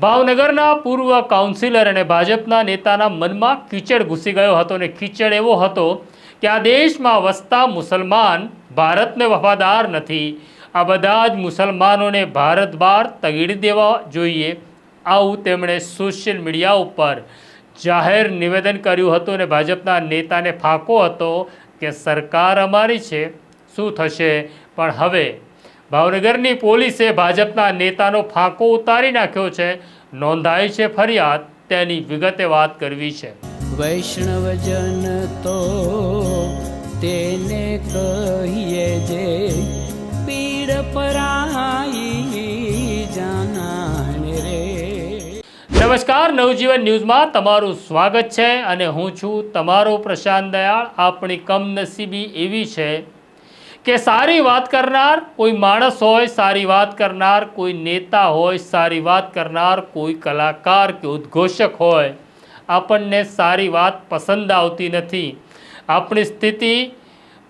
ભાવનગરના પૂર્વ કાઉન્સિલર અને ભાજપના નેતાના મનમાં કીચડ ઘૂસી ગયો હતો અને કીચડ એવો હતો કે આ દેશમાં વસતા મુસલમાન ભારતને વફાદાર નથી. આ બધા જ મુસલમાનોને ભારત બહાર તગીડી દેવા જોઈએ. આવું તેમણે સોશિયલ મીડિયા ઉપર જાહેર નિવેદન કર્યું હતું અને ભાજપના નેતાને ફાંકો હતો કે સરકાર અમારી છે. શું થશે? પણ હવે ભાવનગરની પોલીસે ભાજપના નેતાનો ફાંકો ઉતારી નાખ્યો છે. નોંધાઈ છે ફરિયાદ તેની વિગતે વાત કરવી છે. વૈષ્ણવજન તો તેને કહીએ જે પીડ પરાઈ જાનાને રે. નમસ્કાર નવજીવન ન્યૂઝમાં તમારું સ્વાગત છે અને હું છું તમારો પ્રશાંત દયાળ. આપણી કમનસીબી એવી છે કે સારી વાત કરનાર કોઈ માણસ હોય, સારી વાત કરનાર કોઈ નેતા હોય, સારી વાત કરનાર કોઈ કલાકાર કે ઉદ્ઘોષક હોય, આપણને સારી વાત પસંદ આવતી નથી. આપણી સ્થિતિ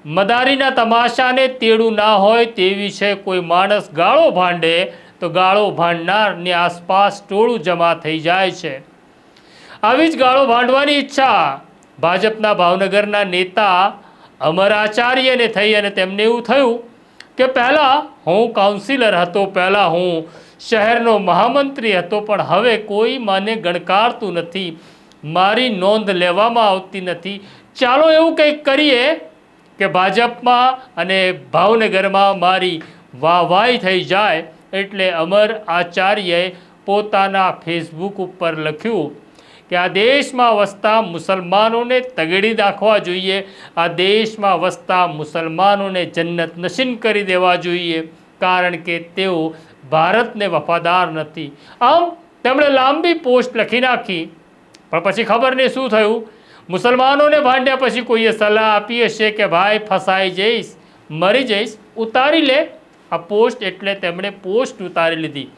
મદારીના તમાશાને તેડું ના હોય તેવી છે. કોઈ માણસ ગાળો ભાંડે તો ગાળો ભાંડનારની આસપાસ ટોળું જમા થઈ જાય છે. આવી જ ગાળો ભાંડવાની ઈચ્છા ભાજપના ભાવનગરના નેતા અમર આચાર્યને થઈ અને તેમને એવું થયું કે પહેલાં હું કાઉન્સિલર હતો, પહેલાં હું શહેરનો મહામંત્રી હતો, પણ હવે કોઈ મને ગણકારતું નથી, મારી નોંધ લેવામાં આવતી નથી. ચાલો એવું કંઈક કરીએ કે ભાજપમાં અને ભાવનગરમાં મારી વાહવાહી થઈ જાય એટલે અમર આચાર્યએ પોતાના ફેસબુક ઉપર લખ્યું કે આ દેશમાં વસતા મુસલમાનોને તગડી નાખવા જોઈએ. આ દેશમાં વસતા મુસલમાનોને જન્નત નશીન કરી દેવા જોઈએ. કારણ કે તેઓ ભારતને વફાદાર નથી. આમ, તેમણે લાંબી પોસ્ટ લખી નાખી. પણ પછી ખબર નહીં શું થયું? મુસલમાનોને ભાંડ્યા પછી કોઈએ સલાહ આપી હશે કે, ભાઈ, ફસાઈ જઈશ, મરી જઈશ, ઉતારી લે આ પોસ્ટ એટલે તેમણે પોસ્ટ ઉતારી લીધી.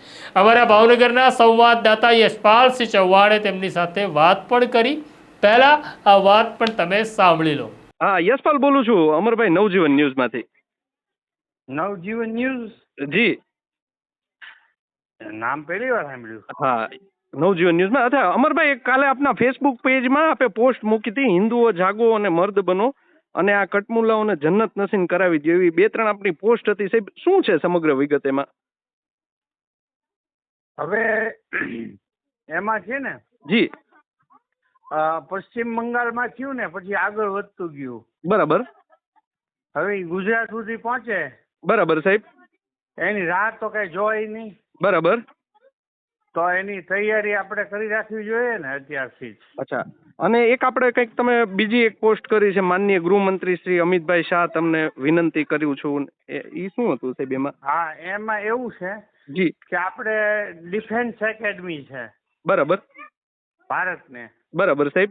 અમારા ભાવનગરના સંવાદદાતા યશપાલસિંહ ચૌહાણે તેમની સાથે વાત પણ કરી. પહેલા આ વાત પણ તમે સાંભળી લો. હા યશપાલ બોલું છું. અમરભાઈ નવજીવન ન્યૂઝમાંથી. નવજીવન ન્યૂઝ? જી. નામ પહેલી વાર સાંભળ્યું. હા નવજીવન ન્યૂઝમાં. અચ્છા અમરભાઈ કાલે આપના ફેસબુક પેજમાં આપે પોસ્ટ મૂકી હતી હિન્દુઓ જાગો અને મર્દ બનો. અને આ કટમુલાઓને જન્નત નસીન કરાવી દે એવી બે ત્રણ આપણી પોસ્ટ હતી. સાહેબ શું છે સમગ્ર વિગત એમાં? હવે એમાં છે ને જી. પશ્ચિમ બંગાળમાં થયું ને પછી આગળ વધતું ગયું. બરાબર. હવે ગુજરાત સુધી પહોંચે. બરાબર સાહેબ. એની રાહ તો કઈ જોઈ નહીં. બરાબર. તો એની તૈયારી આપણે કરી રાખવી જોઈએ ને અત્યારથી જ. અચ્છા. અને એક આપણે કંઈક તમે બીજી એક પોસ્ટ કરી છે માનનીય ગૃહમંત્રી શ્રી અમિતભાઈ શાહ તમને વિનંતી કર્યું છું. એ શું હતું સાહેબ એમાં? હા એમાં એવું છે જી. કે આપણે ડિફેન્સ એકેડમી છે. બરાબર. ભારતને. બરાબર સાહેબ.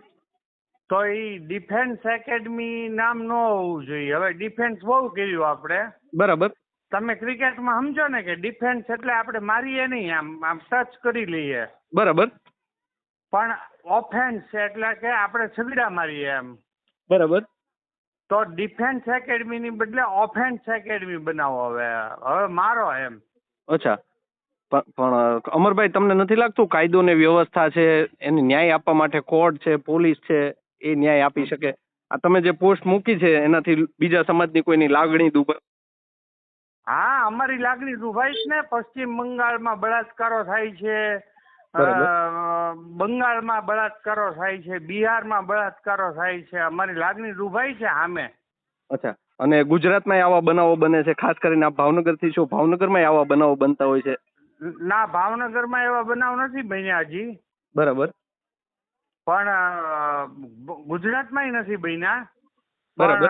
તો એ ડિફેન્સ એકેડમી નામ ન હોવું જોઈએ. હવે ડિફેન્સ બહુ કર્યું આપણે. બરાબર. તમે ક્રિકેટમાં સમજો ને કે ડિફેન્સ એટલે આપણે મારીએ નહીં આમ આમ ટચ કરી લઈએ. બરાબર. પણ ઓફેન્સ એટલે કે આપણે છબીડા મારીએ એમ. બરાબર. તો ડિફેન્સ એકેડમીની બદલે ઓફેન્સ એકેડમી બનાવો હવે. હવે મારો એમ. અચ્છા. પણ અમરભાઈ તમને નથી લાગતું કાયદો ને વ્યવસ્થા છે એને ન્યાય આપવા માટે કોર્ટ છે પોલીસ છે એ ન્યાય આપી શકે? આ તમે જે પોસ્ટ મૂકી છે એનાથી બીજા સમાજની કોઈની લાગણી દુભ હા અમારી લાગણી દુભાઈ છે ને. પશ્ચિમ બંગાળમાં બળાત્કારો થાય છે. બંગાળમાં બળાત્કારો થાય છે બિહારમાં બળાત્કારો થાય છે અમારી લાગણી રૂભાઈ છે સામે. અચ્છા. અને ગુજરાતમાં આવા બનાવો બને છે ખાસ કરીને આપ ભાવનગરથી છો ભાવનગરમાં આવા બનાવો બનતા હોય છે? ના ભાવનગરમાં એવા બનાવ નથી બન્યા હજી. બરાબર. પણ ગુજરાતમાંય નથી બન્યા. બરાબર.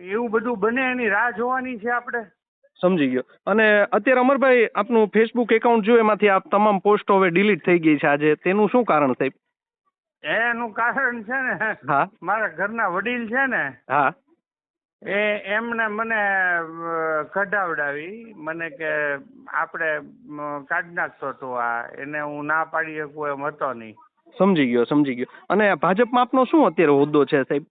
એવું બધું બને એની રાહ જોવાની છે આપણે. સમજી ગયો. અને અત્યારે અમરભાઈ આપનું ફેસબુક એકાઉન્ટ જો એમાંથી આપ તમામ પોસ્ટ હવે ડિલીટ થઈ ગઈ છે આજે તેનું શું કારણ સાહેબ? એનું કારણ છે ને હા. મારા ઘરના વડીલ છે ને હા. એ એમને મને કઢાવડાવી. મને કે આપણે કાઢી નાખતો તો આ એને હું ના પાડી શકું એમ હતો નહીં. સમજી ગયો સમજી ગયો. અને ભાજપમાં આપનો શું અત્યારે હોદ્દો છે સાહેબ?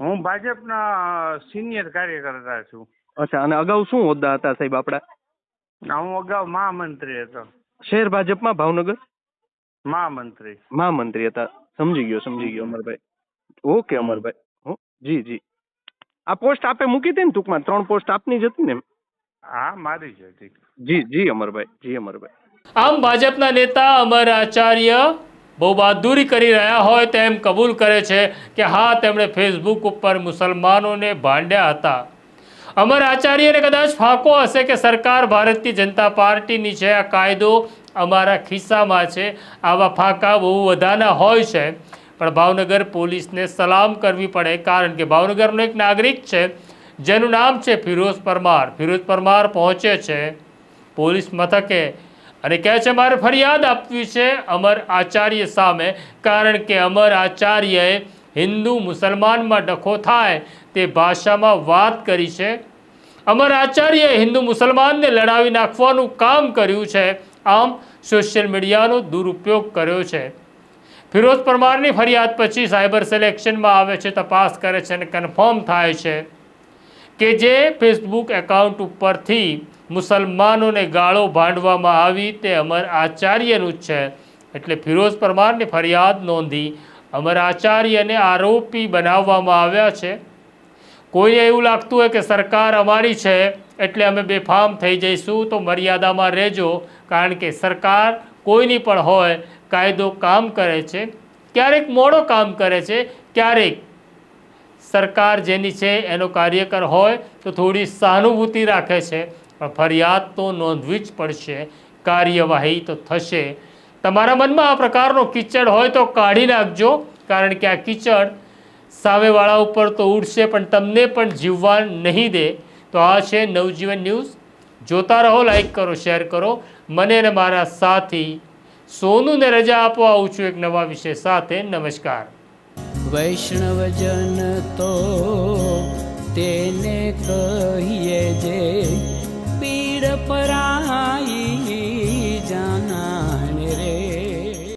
હું ભાજપના સિનિયર કાર્યકર્તા છું. અચ્છા અને અગાઉ શું હોદ્દા હતા સાહેબ આપડા? હું અગાઉ મહામંત્રી હતો. શહેર ભાજપમાં ભાવનગર? મહામંત્રી. મહામંત્રી હતા. સમજી ગયો સમજી ગયો અમરભાઈ. ઓકે અમરભાઈ. હો જી જી. આ પોસ્ટ આપે મૂકી હતી ને ટૂંકમાં ત્રણ પોસ્ટ આપની જ હતી ને હા મારી જ હતી. જી જી અમરભાઈ જી અમરભાઈ. આમ ભાજપના નેતા અમર આચાર્ય બહુ બહાદુરી કરી રહ્યા હોય તેમ કબૂલ કરે છે કે હા તેમણે ફેસબુક ઉપર મુસલમાનોને ભાંડ્યા હતા. અમર આચાર્યને કદાચ ફાંકો હશે કે સરકાર ભારતીય જનતા પાર્ટીની છે. આ કાયદો અમારા ખિસ્સામાં છે. આવા ફાંકા બહુ વધાના હોય છે. પણ ભાવનગર પોલીસને સલામ કરવી પડે કારણ કે ભાવનગરનો એક નાગરિક છે, જેનું નામ છે ફિરોઝ પરમાર. ફિરોઝ પરમાર પહોંચે છે પોલીસ મથકે અને કહે છે, મારે ફરિયાદ આપવી છે અમર આચાર્ય સામે, કારણ કે અમર આચાર્યએ હિન્દુ મુસલમાનમાં ડખો થાય તે ભાષામાં વાત કરી છે. અમર આચાર્યએ હિન્દુ મુસલમાનને લડાવી નાખવાનું કામ કર્યું છે. આમ સોશિયલ મીડિયાનો દુરુપયોગ કર્યો છે. ફિરોઝ પરમારની ફરિયાદ પછી સાયબર સિલેક્શનમાં આવે છે, તપાસ કરે છે અને કન્ફર્મ થાય છે કે જે ફેસબુક એકાઉન્ટ ઉપરથી મુસલમાનોને ગાળો ભાંડવામાં આવી તે અમર આચાર્યનું જ છે. એટલે ફિરોઝ પરમારની ફરિયાદ નોંધી અમર આચાર્યને આરોપી બનાવવામાં આવ્યા છે. કોઈને એવું લાગતું હોય કે સરકાર અમારી છે એટલે અમે બેફામ થઈ જઈશું, તો મર્યાદામાં રહેજો. કારણ કે સરકાર કોઈની પણ હોય, કાયદો કામ કરે છે, ક્યારેક મોડો કામ કરે છે, ક્યારેક સરકાર જેની છે એનો કાર્યકર હોય, તો થોડી સહાનુભૂતિ રાખે છે. પણ ફરિયાદ તો નોંધવી જ પડશે, કાર્યવાહી તો થશે. તમારા મનમાં આ પ્રકારનો કિચડ હોય તો કાઢી નાખજો, કારણ કે આ કિચડ સામેવાળા ઉપર તો ઉડશે પણ તમને પણ જીવવા નહીં દે. તો આ છે નવજીવન ન્યૂઝ. જોતા રહો, લાઈક કરો, શેર કરો. મને અને મારા સાથી સોનુને રજા આપવા આવું છું એક નવા વિષય સાથે. નમસ્કાર. વૈષ્ણવજન તો તેને કહીએ જે પીડ પરા